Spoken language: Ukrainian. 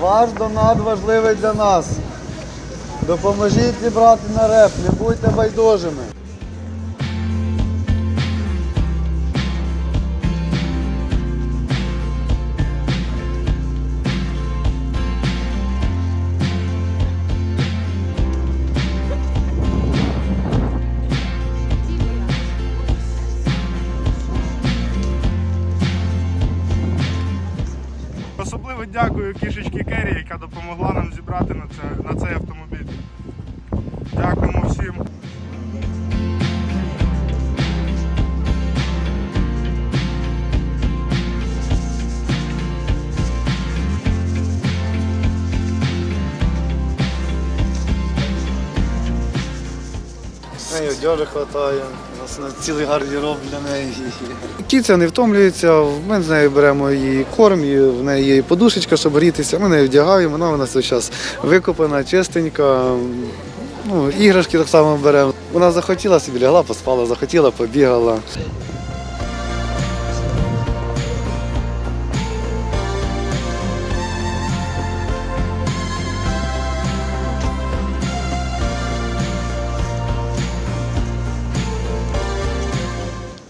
Ваш донат важливий для нас. Допоможіть зібрати на реп, не будьте байдужими. Особливо дякую кішечки Керрі, яка допомогла нам зібрати на, це, на цей автомобіль. Неї одежі вистачає, у нас на цілий гардероб для неї. Кіця не втомлюється, ми з нею беремо її корм, і в неї є подушечка, щоб грітися. Ми нею вдягаємо, вона у нас час викопана, чистенька. Ну, іграшки так само беремо. Вона захотіла собі лягла, поспала, захотіла, побігала.